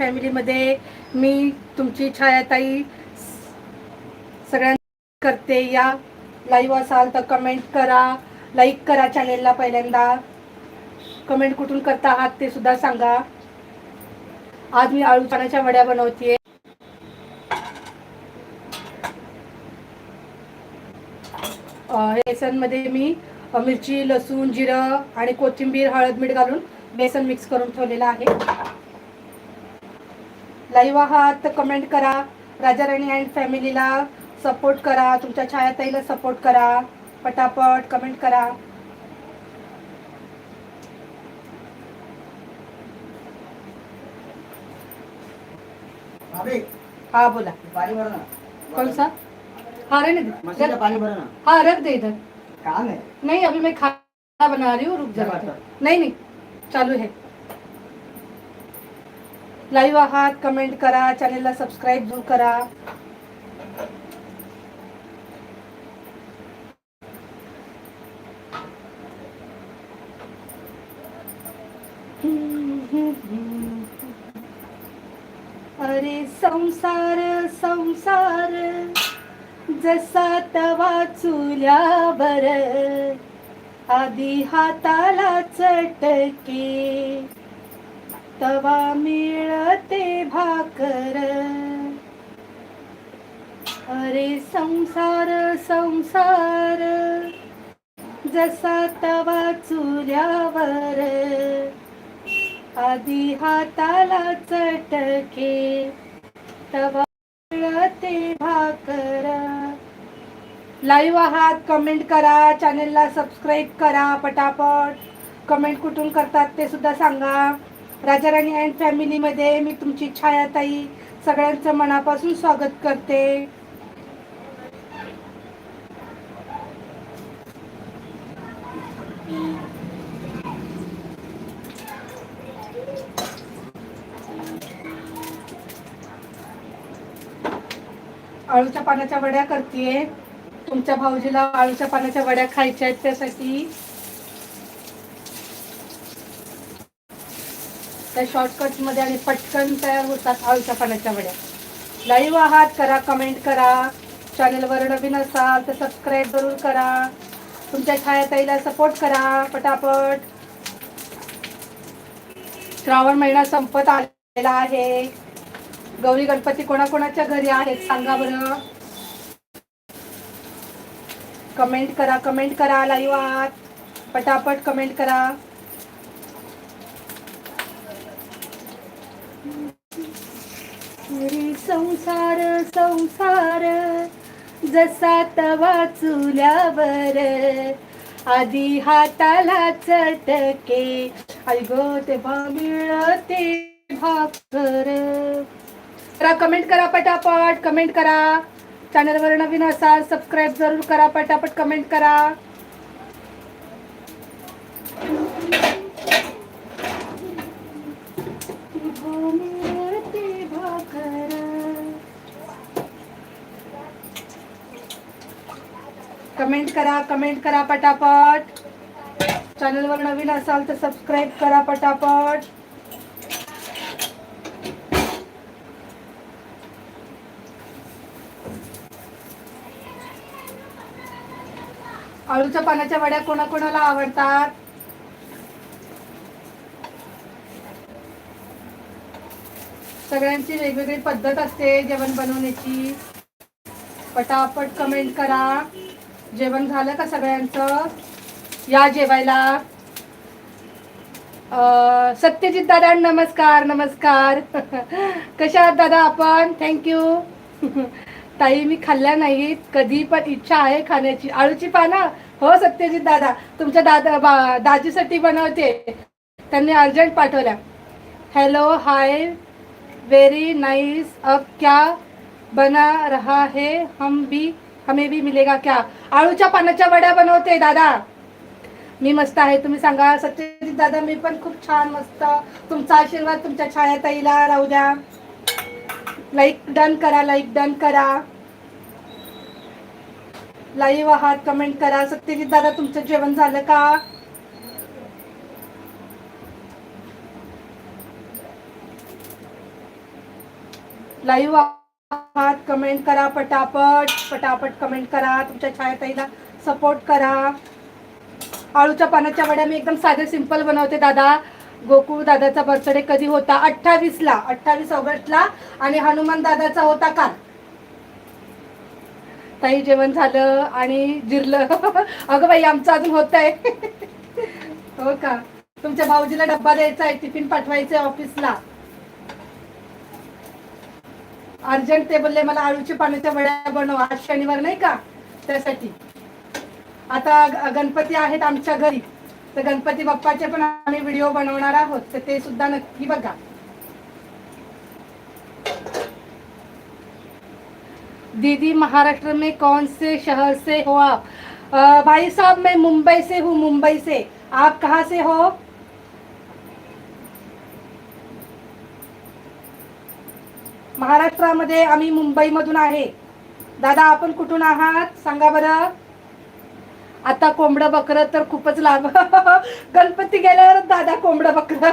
फॅमिलीमध्ये मी तुमची छायाताई सगळ्यां करते. या लाईव्ह असाल तर कमेंट करा. लाईक करा चॅनेलला पहिल्यांदा. कमेंट कुठून करता आहात ते सुद्धा सांगा. आज मी आळू पाण्याच्या वड्या बनवतेय. बेसनमध्ये मी मिरची लसूण जिरं आणि कोथिंबीर हळद मीठ घालून बेसन मिक्स करून ठेवलेलं आहे. लाईव्ह आहात तर कमेंट करा. राजा राणी अँड फॅमिलीला सपोर्ट करा. तुमच्या छायाताईला सपोर्ट करा. पटापट कमेंट करा. भाभी. हा बोला. पानी भरो ना. कौन सा? हाँ रहने मशीन दे. हाँ रख दे इधर. काम है नहीं अभी मैं खाना बना रही हूँ रुक क्या जा बात है? नहीं नहीं. चालू है. लाईव्ह आहात कमेंट करा चॅनेलला सबस्क्राईब जरूर करा. अरे संसार संसार जसा तवा चुल्यावर आधी हाताला चटके. तवा मिळते भाकर. अरे संसार संसार जसा तवा चुल्यावर आधी हाताला चटके तवा मिळते भाकर. लाईव्ह आहात कमेंट करा चॅनेलला सबस्क्राईब करा पटापट. कमेंट कुठून करतात ते सुद्धा सांगा. राजा राणी अँड फॅमिलीमध्ये मी तुमची छायाताई सगळ्यांचं मनापासून स्वागत करते. आळूच्या पाण्याच्या वड्या करते तुमच्या भाऊजीला आळूच्या पाण्याच्या वड्या खायच्या आहेत त्यासाठी. त्या शॉर्टकट्समध्ये आणि पटकन तयार होतात आळूच्या पाण्याच्या वड्या लाईव्ह आहात करा कमेंट करा. चॅनलवर नवीन असाल तर सबस्क्राईब जरूर करा. तुमच्या छायाताईला सपोर्ट करा पटापट. श्रावण महिना संपत आलेला आहे. गौरी गणपती कोणाकोणाच्या घरी आहेत सांगा बरं. कमेंट करा कमेंट करा लाईव्ह आहात. पटापट कमेंट करा. अरे संसार संसार जसा तवा चुल्यावर आधी हाताला चटके आई तेव्हा मिळते भाकर. करा कमेंट करा पटापट कमेंट करा. चॅनलवर नवीन असाल सबस्क्राईब जरूर करा पटापट कमेंट करा मिळते भाकर कमेंट करा कमेंट करा पटापट. चॅनलवर नवीन असाल तर सबस्क्राईब करा पटापट. आळूच्या पानाच्या वड्या कोणाकोणाला आवडतात? सगळ्यांची वेगवेगळी पद्धत असते जेवण बनवण्याची. पटापट कमेंट करा. जेवण झालं का सगळ्यांचं? या जेवायला. सत्यजित दादा नमस्कार नमस्कार. कशा आहात दादा आपण? थँक्यू ताई मी खाल्ल्या नाहीत. कधी पण इच्छा आहे खाण्याची. आळूची पानं? हो सत्यजित दादा. तुमच्या दादा बा दाजीसाठी बनवते. त्यांनी अर्जंट पाठवल्या. हॅलो हाय वेरी नाईस अब क्या बना रहा है हम भी? हमें भी मिलेगा क्या? आळूच्या पानाच्या वड्या बनवते दादा. मी मस्त आहे तुम्ही सांगा. सत्यजित दादा मी पण खूप छान मस्त. तुमचा आशीर्वाद तुमच्या छायाताईला राहू द्या. लाईक डन करा लाईक डन करा. लाईव्ह आहात कमेंट करा. सत्यजित दादा तुमचं जेवण झालं का? लाईव्ह आहात कमेंट करा पटापट पटापट कमेंट करा. तुमच्या छायाताईला सपोर्ट करा. आळूच्या पानाच्या वड्या मी एकदम साधे सिंपल बनवते दादा. गोकुळ दादाचा बर्थडे कधी होता? अठ्ठावीसला. अठ्ठावीस ऑगस्टला. आणि हनुमान दादाचा होता काल. ताई जेवण झालं आणि जिरलं. अगं बाई आमचं अजून होत आहे हो का? तुमच्या भाऊजीला डब्बा द्यायचा आहे टिफिन पाठवायचं आहे ऑफिसला अर्जंट ते बोलले मला आळूच्या पाण्याच्या वड्या बनव आज शनिवार नाही का? त्यासाठी. आता गणपती आहेत आमच्या घरी. तर गणपती बाप्पाचे पण आम्ही व्हिडिओ बनवणार आहोत. तर ते सुद्धा नक्की बघा. दीदी महाराष्ट्र में कौन से शहर से हो आप? आ, भाई साहब मैं मुंबई से हूँ मुंबई से। आप कहाँ से हो? महाराष्ट्रामध्ये आम्ही मुंबईमधून आहे. दादा आपण कुठून आहात? सांगा बरं. आता कोंबडं बकरं तर खूपच लाभ गणपती गेल्यावर दादा कोंबडं बकरं.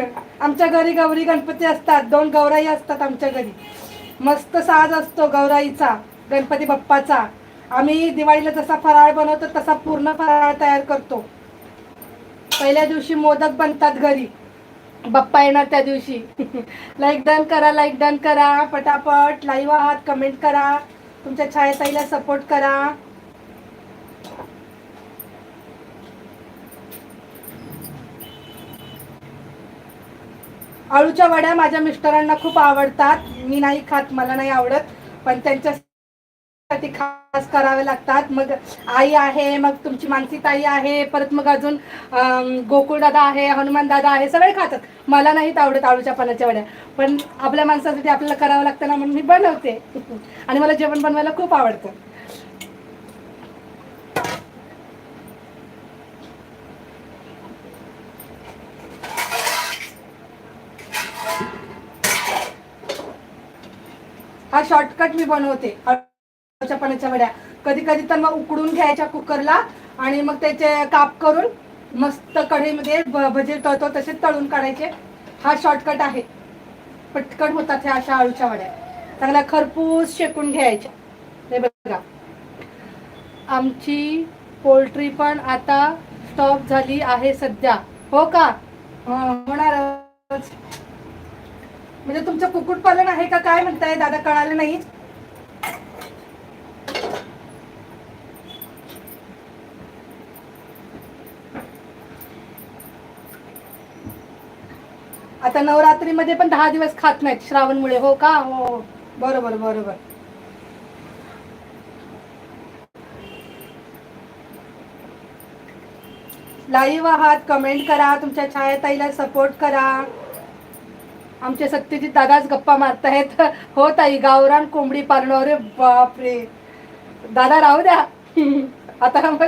आमच्या घरी गौरी गणपती असतात. दोन गौराई असतात आमच्या घरी. मस्त साज असतो गौराईचा गणपती बाप्पाचा. आम्ही दिवाळीला जसा फराळ बनवतो तसा पूर्ण फराळ तयार करतो. पहिल्या दिवशी मोदक बनतात घरी. बाप्पा येणार त्या दिवशी. लाईक डन करा लाईक डन करा. पटापट लाईव्ह आहात कमेंट करा. तुमच्या छायाताईला सपोर्ट करा. आळूच्या वड्या माझ्या मिस्टरांना खूप आवडतात. मी नाही खात मला नाही आवडत पण त्यांच्या साठी खास करावे लागतात. मग आई आहे मग तुमची मानसी ताई आहे परत मग अजून गोकुळ दादा आहे हनुमान दादा आहे सगळे खातात. मला नाहीत आवडत आळूच्या पानाच्या वड्या. पण आपल्या माणसासाठी आपल्याला करावं लागतं ना म्हणून मी बनवते. आणि मला जेवण बनवायला खूप आवडतं. हा शॉर्टकट मी बनवते. पाण्याच्या वड्या. कधी कधी तर मग उकडून घ्यायच्या कुकरला आणि मग त्याचे काप करून मस्त कढईमध्ये भजे तळतो तसे तळून काढायचे. हा शॉर्टकट आहे. पटकन होतात ह्या अशा आळूच्या वड्या. चांगल्या खरपूस शेकून घ्यायच्या. हे बघा. आमची पोल्ट्री पण आता स्टॉप झाली आहे सध्या. हो का? हं, होणारच. म्हणजे तुमचं कुक्कुटपालन आहे का? काय म्हणताय? दादा कळालं नाही? आता नवरात्रीमध्ये पण दहा दिवस खात नाहीत श्रावणमुळे हो का? हो. बरोबर बरोबर. लाईव्ह आहात कमेंट करा तुमच्या छायाताईला सपोर्ट करा. आमचे सत्यजित दादाच गप्पा मारतायत. हो ताई गावरान कोंबडी पाळणं अरे बापरे. दादा राहू द्या. आता मग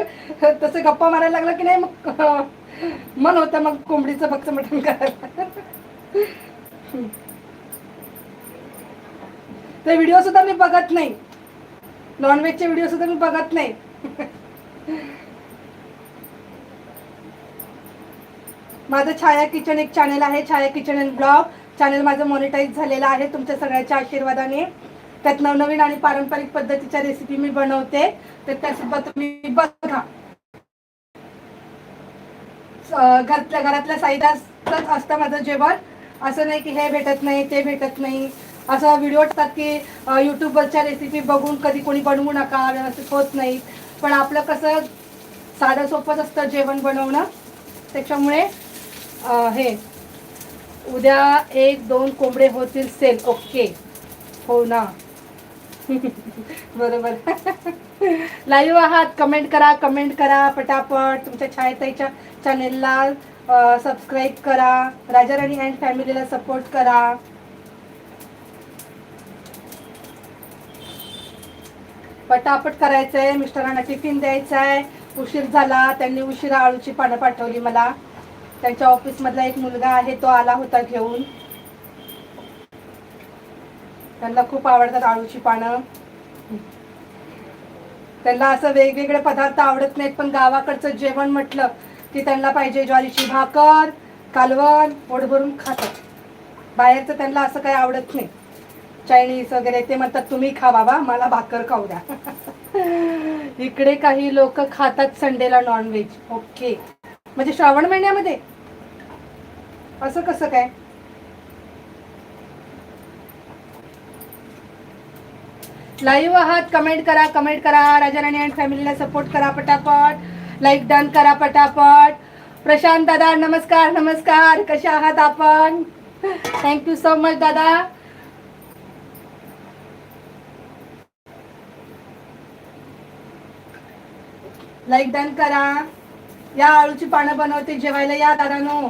तसं गप्पा मारायला लागलं की नाही मग मन होतं मग कोंबडीचं फक्त मटण करायला. ते व्हिडिओ सुद्धा मी बघत नाही. नॉनव्हेजचे व्हिडिओ सुद्धा मी बघत नाही. माझं छाया किचन एक चॅनल आहे. Chhaya kitchen and blog channel माझं मॉनिटाईज झालेलं आहे तुमच्या सगळ्याच्या आशीर्वादाने. त्यात नवनवीन आणि पारंपरिक पद्धतीच्या रेसिपी मी बनवते. तर त्यासोबत तुम्ही बघा. घरातल्या घरातल्या साईदाच असतं माझं जेवण. असं नाही की हे भेटत नाही ते भेटत नाही. असं व्हिडिओ असतात की यूट्यूबवरच्या रेसिपी बघून कधी कोणी बनवू नका व्यवस्थित होत नाही. पण आपलं कसं साधं सोपंच असतं जेवण बनवणं. त्याच्यामुळे हे. उद्या एक दोन कोंबडे होतील सेल. ओके. हो ना. बरोबर. लाईव्ह आहात. कमेंट करा कमेंट करा पटापट. तुमच्या छायाताईच्या चॅनेलला सबस्क्राईब करा. राजा राणी अँड फॅमिलीला सपोर्ट करा. पटापट करायचंय. मिस्टरांना टिफिन द्यायचा आहे उशीर झाला. त्यांनी उशिरा आळूची पानं पाठवली मला. त्यांच्या ऑफिसमधला एक मुलगा आहे तो आला होता घेऊन. त्यांना खूप आवडतात आळूची पानं. त्यांना असं वेगवेगळे पदार्थ आवडत नाहीत पण गावाकडचं जेवण म्हटलं की त्यांना पाहिजे ज्वारीची भाकर कालवण पोट भरून खातात. बाहेरचं त्यांना असं काही आवडत नाही. चायनीज वगैरे ते म्हणतात तुम्ही खा बाबा मला भाकर खाऊ द्या. इकडे काही लोक खातात संडेला नॉनव्हेज ओके म्हणजे श्रावण महिन्यामध्ये. असं कसं काय? लाईव्ह आहात. कमेंट करा कमेंट करा. राजा राणी अँड फॅमिलीला सपोर्ट करा पटापट. लाईक डन करा पटापट. प्रशांत दादा नमस्कार नमस्कार. कसे आहात आपण? थँक्यू सो मच दादा. लाईक डन करा. या आळूची पानं बनवते जेवायला या दादानो.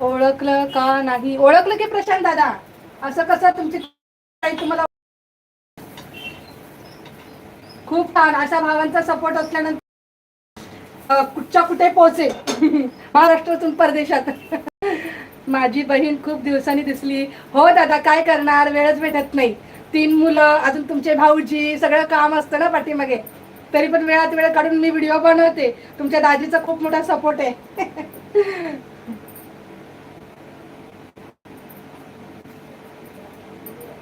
ओळखलं का नाही? ओळखलं की प्रशांत दादा? असं कसं तुमची तुम्हाला खूप छान. अशा भावांचा सपोर्ट असल्यानंतर कुठच्या कुठे पोहोचे? महाराष्ट्रातून परदेशात. माझी बहीण खूप दिवसांनी दिसली. हो दादा काय करणार? वेळच भेटत नाही. तीन मुलं अजून तुमचे भाऊजी सगळं काम असतं ना पाठीमागे. तरी पण वेळात वेळ काढून मी व्हिडिओ बनवते. तुमच्या दाजीचा खूप मोठा सपोर्ट आहे.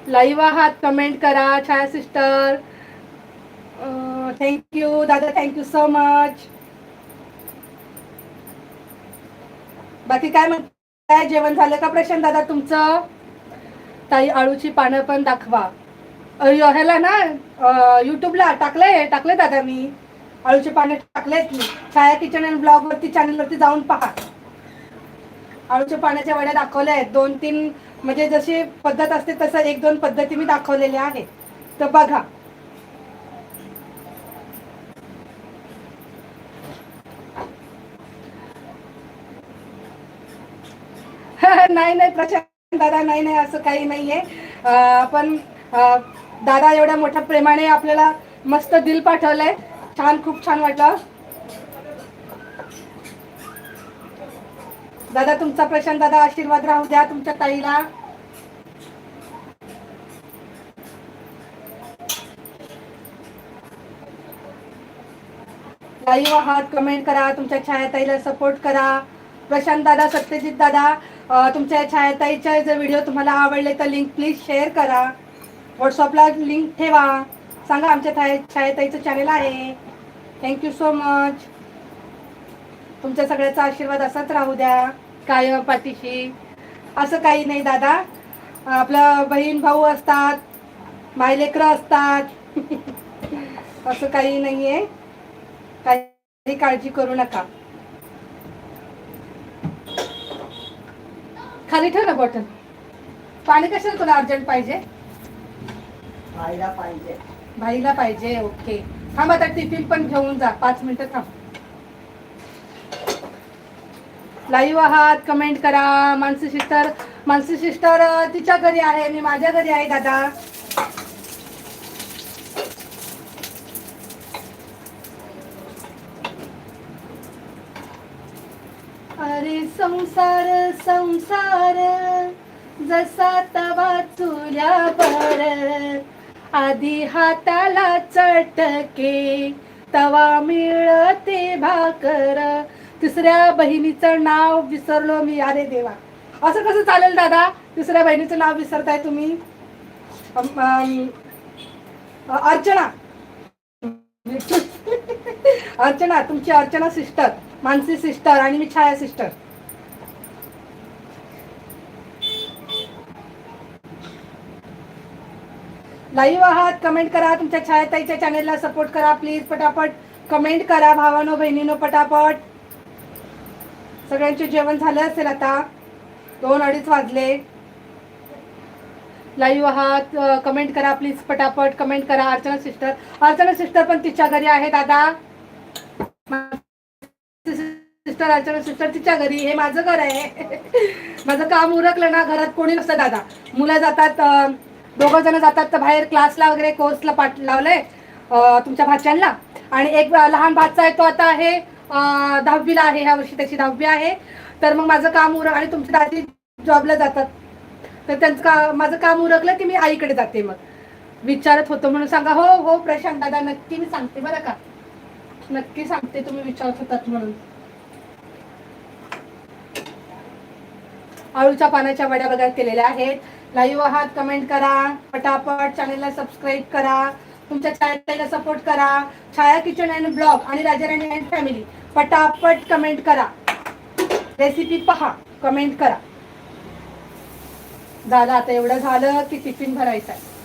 लाईव्ह आहात कमेंट करा छाया सिस्टर थँक्यू दादा थँक्यू सो मच बाकी काय म्हणताय जेवण झालं का प्रशांत दादा तुमचं? ताई आळूची पानं पण दाखवा. ह्याला ना युट्यूबला टाकलंय टाकले दादा मी. आळूची पानं टाकलेत मी. छाया किचन अँड ब्लॉगवरती चॅनलवरती जाऊन पहा. आळूच्या पाण्याच्या वड्या दाखवल्या आहेत दोन तीन म्हणजे जशी पद्धत असते तसं एक दोन पद्धती मी दाखवलेल्या आहेत. तर बघा. नाही नाही प्रशांत दादा नाही नाही असं काही नाहीये. पण दादा एवढ्या मोठ्या प्रेमाने आपल्याला मस्त दिल पाठवलंय. छान खूप छान वाटलं. दादा तुमचा प्रशांत दादा आशीर्वाद राहू द्या तुमच्या ताईला. लाईव्ह आहात कमेंट करा तुमच्या छायाताईला सपोर्ट करा. प्रशांत दादा सत्यजित दादा तुमच्या छायाताईचे जर व्हिडिओ तुम्हाला आवडले तर लिंक प्लीज शेअर करा. व्हॉट्सअपला लिंक ठेवा. सांगा आमच्या छाया छायाताईचं चॅनल आहे. थँक्यू सो मच तुमच्या सगळ्याचा आशीर्वाद असाच राहू द्या. कायम पाठीशी असं काही नाही दादा. आपलं बहीण भाऊ असतात मायलेकरं असतात. असं काही नाहीये. काही काळजी करू नका. खाली ठेव ना बॉटल पाणी कशाला तुला अर्जंट पाहिजे? खायला पाहिजे. भाईला पाहिजे ओके थांब आता टिफिन पण घेऊन जा. पाच मिनिटं थांब. लाईव्ह आहात कमेंट करा. मानसी सिस्टर मानसी सिस्टर तिच्या घरी आहे. मी माझ्या घरी आहे दादा. अरे संसार संसार जसा तवा चुल्यावर आधी हाताला चटके तवा मिळते भाकर तिसऱ्या बहिणीचं नाव विसरलो मी अरे देवा. असं कसं चालेल दादा? तिसऱ्या बहिणीचं नाव विसरताय तुम्ही? अर्चना. अर्चना तुमची अर्चना सिस्टर मानसी सिस्टर आणि मी छाया सिस्टर. लाईव्ह आहात कमेंट करा तुमच्या छायाताईच्या चॅनेलला सपोर्ट करा प्लीज पटापट. कमेंट करा भावानो बहिणीनो पटापट. सगळ्यांचे जेवण झालं असेल आता. दोन अडीच वाजले. लाईव्ह आहात. कमेंट करा प्लीज पटापट. कमेंट करा अर्चना सिस्टर अर्चना सिस्टर पण तिच्या घरी आहे दादा. सिस्टर अर्चना सिस्टर तिच्या घरी. हे माझं घर आहे. माझं काम उरकलं ना घरात कोणी नसतं दादा. मुलं जातात दोघं जण जातात तर बाहेर क्लासला वगैरे कोर्सला पाठ लावलंय तुमच्या भाच्यांना. आणि एक लहान भाचा आहे तो आता आहे दहावीला आहे ह्या वर्षी त्याची दहावी आहे. तर मग माझं काम उरक आणि तुमची दादी जॉबला जातात. तर त्यांचं का माझं काम उरकलं की मी आईकडे जाते मग. विचारत होतो म्हणून सांगा हो हो प्रशांत दादा नक्की मी सांगते बरं का. नक्की सांगते तुम्ही विचारत होतात म्हणून. आळूच्या पानाच्या वड्या बघायला केलेल्या आहेत. लाईव्ह आहात कमेंट करा. पटापट चॅनलला सबस्क्राईब करा. तुमच्या छायाला सपोर्ट करा. छाया किचन अँड ब्लॉग आणि राजा राणी अँड फॅमिली पटापट कमेंट करा. रेसिपी पहा कमेंट करा. झालं आता एवढं झालं की टिफिन भरायचा आहे.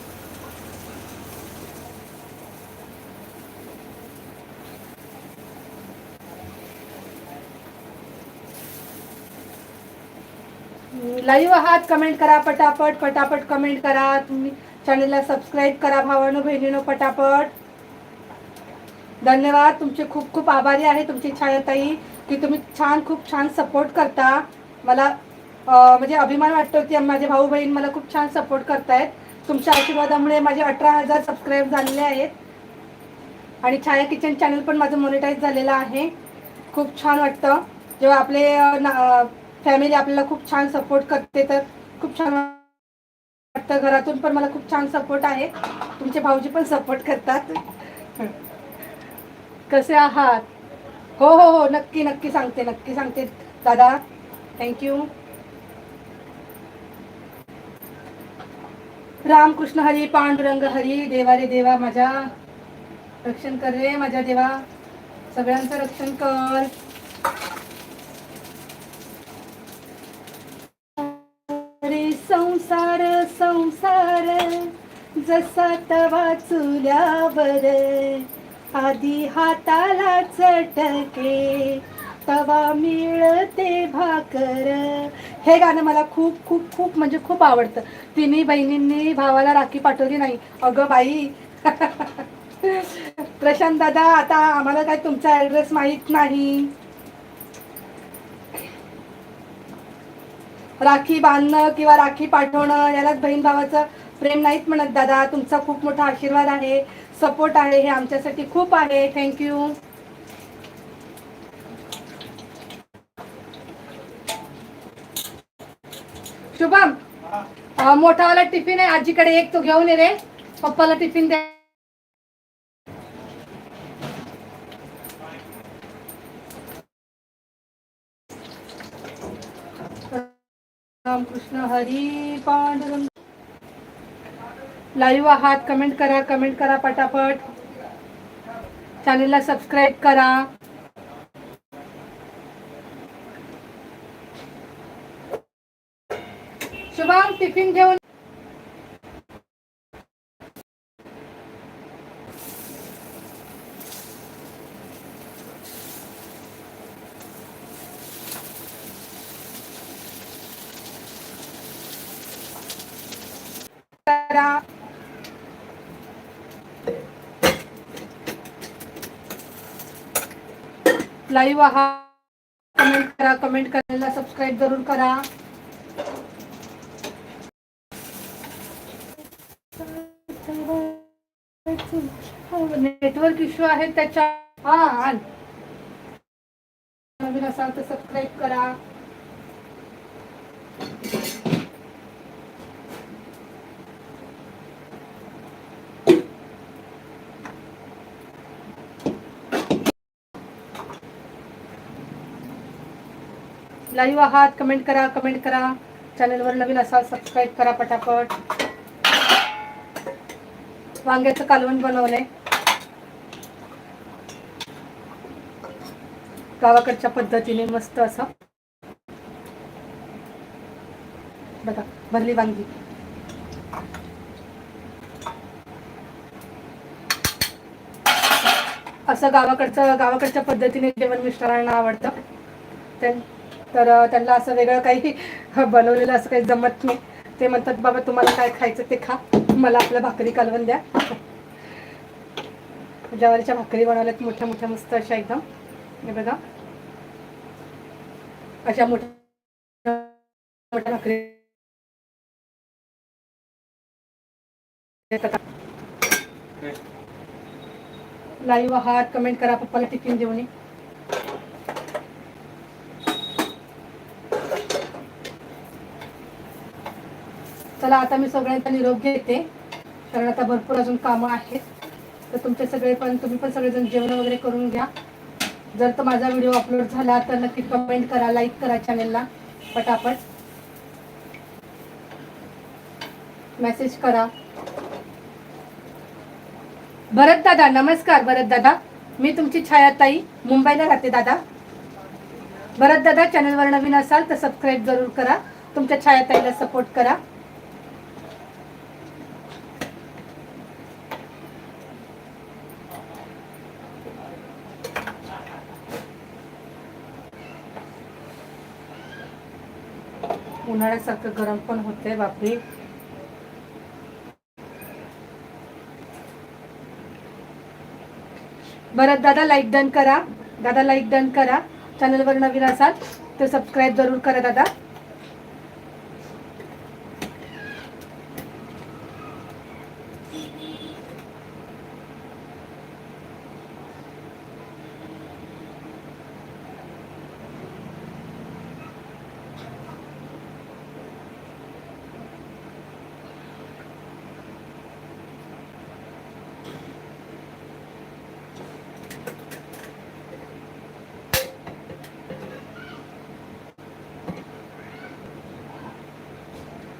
लाईव्ह आहात कमेंट करा पटापट पटापट कमेंट करा. तुम्ही चॅनलला सबस्क्राईब करा भावानो बहिणीनो पटापट. धन्यवाद. तुमचे खूप खूप आभारी आहे. तुमची छायाताई की तुम्ही छान खूप छान सपोर्ट करता. मला म्हणजे अभिमान वाटतो की माझे भाऊ बहीण मला खूप छान सपोर्ट करतायत. तुमच्या आशीर्वादामुळे माझे अठरा हजार सबस्क्राईब झालेले आहेत. आणि छाया किचन चॅनल पण माझं मॉनिटाईज झालेलं आहे. खूप छान वाटतं. जेव्हा आपले फॅमिली आपल्याला खूप छान सपोर्ट करते तर खूप छान वाटतं. घरातून पण मला खूप छान सपोर्ट आहे. तुमचे भाऊजी पण सपोर्ट करतात. कसे आहात? हो हो हो नक्की नक्की सांगते नक्की सांगते. दादा थँक्यू रामकृष्ण हरी पांडुरंग हरी देवा रे देवा माझ्या. रक्षण कर रे माझ्या देवा. सगळ्यांचं रक्षण कर. अरे संसार संसार जसा तवा चुल्यावर. आधी हाताला चटके तवा मिळते भाकर. हे गाणं मला खूप खूप खूप म्हणजे खूप आवडतं. तिन्ही बहिणींनी भावाला राखी पाठवली नाही. अगं बाई. प्रशांत दादा आता आम्हाला काय तुमचा ऍड्रेस माहीत नाही. राखी बांधणं किंवा राखी पाठवणं यालाच बहीण भावाचं प्रेम नाहीत म्हणत दादा. तुमचा खूप मोठा आशीर्वाद आहे. सपोर्ट आहे हे आमच्यासाठी खूप आहे. थँक्यू शुभम मोठा मोठावाला टिफिन आहे. आजीकडे एक तो घेऊन ये रे. पप्पाला टिफिन द्या रामकृष्ण हरी पांडुरंग लाईव्ह आहात कमेंट करा कमेंट करा पटापट. चॅनलला सबस्क्राईब करा. शुभम टिफिन घेऊन करा लाईव्ह आहात कमेंट करा कमेंट करायला सबस्क्राईब जरूर करा. नेटवर्क इश्यू आहे त्याच्या हा नवीन असाल तर सबस्क्राईब करा. लाईव्ह आहात कमेंट करा कमेंट करा. चॅनलवर नवीन असाल सबस्क्राईब करा पटापट. वांग्याचं कालवण बनवलंय. गावाकडच्या पद्धतीने मस्त असं. बघा भरली वांगी. असं गावाकडचं गावाकडच्या पद्धतीने जेवण मिस्टरांना आवडतं. त्यां- तर त्यांना असं वेगळं काही बनवलेलं असं काही जमत नाही. ते म्हणतात बाबा तुम्हाला काय खायचं ते खा. मला आपल्या भाकरी कालवण द्या. ज्वारीच्या भाकरी बनवल्यात मोठ्या मोठ्या मस्त अशा एकदम. हे बघा. अशा मोठ्या मोठ्या भाकरी. लाईव्ह आहात कमेंट करा पप्पाला टिफिन देऊन चला आता मी सगळ्यांचा निरोप घेते. कारण आता भरपूर अजून कामं आहेत. तर तुमचे सगळे पण तुम्ही पण सगळेजण जेवण वगैरे करून घ्या. जर तर माझा व्हिडिओ अपलोड झाला तर नक्की कमेंट करा लाईक करा चॅनलला पटापट. मेसेज करा. भरत दादा नमस्कार भरत दादा. मी तुमची छायाताई मुंबईला राहते दादा. भरत दादा चॅनलवर नवीन असाल तर सबस्क्राईब जरूर करा. तुमच्या छायाताईला सपोर्ट करा. उन्हाळ्यासारखं गरम पण होतंय बापरे. बरं दादा लाईक डन करा. दादा लाईक डन करा. चॅनलवर नवीन असाल तर सबस्क्राईब जरूर करा दादा.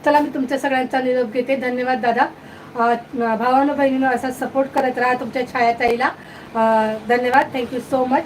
चला मी तुमच्या सगळ्यांचा निरोप घेते. धन्यवाद दादा. भावानं बहिणीनं असा सपोर्ट करत राहा तुमच्या छायाताईला. धन्यवाद. Thank you so much